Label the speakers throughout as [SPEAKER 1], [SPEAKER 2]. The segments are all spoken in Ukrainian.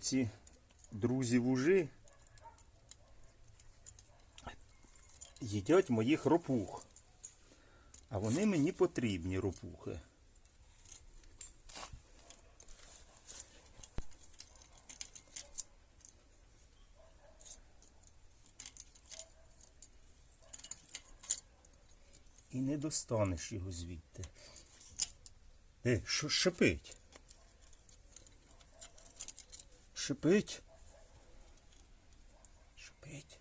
[SPEAKER 1] Ці друзі вужи їдять моїх ропух. А вони мені потрібні ропухи. І не достанеш його звідти. Е, що шипить? Шипить. Шипить.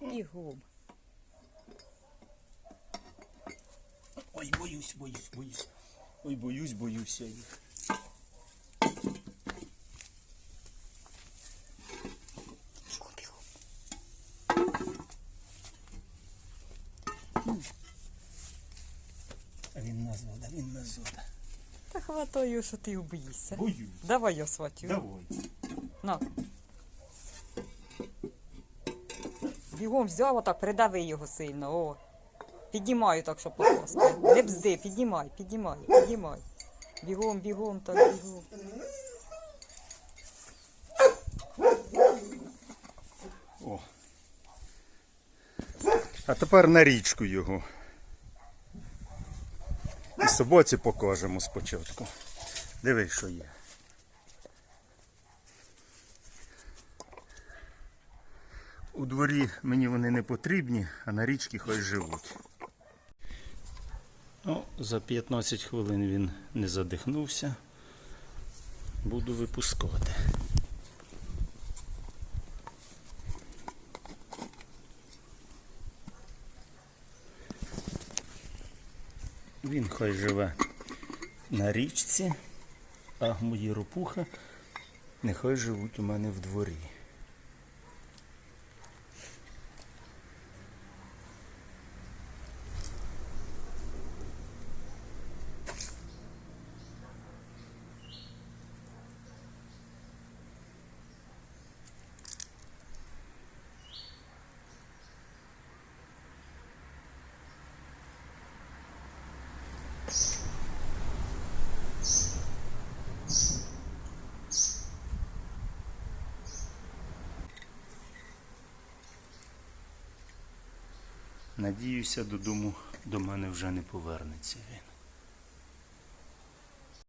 [SPEAKER 2] Бігом.
[SPEAKER 1] Ой, боюсь, боюсь, боюсь. Ой, боюсь, боюсь я їх. А він да він назвав.
[SPEAKER 2] Та хватаю, що ти боїшся.
[SPEAKER 1] Боюсь.
[SPEAKER 2] Давай я схватю.
[SPEAKER 1] Давай.
[SPEAKER 2] На. Бігом взяв, отак, придави його сильно. О. Піднімаю так, щоб попасти. Не бзди, піднімай, піднімай, піднімай. Бігом, бігом, так, бігом.
[SPEAKER 1] О. А тепер на річку його. Собаці покажемо спочатку. Дивись, що є. У дворі мені вони не потрібні, а на річці хай живуть. Ну, за 15 хвилин він не задихнувся. Буду випускати. Він хай живе на річці, а мої ропухи нехай живуть у мене в дворі. Надіюся, додому до мене вже не повернеться він.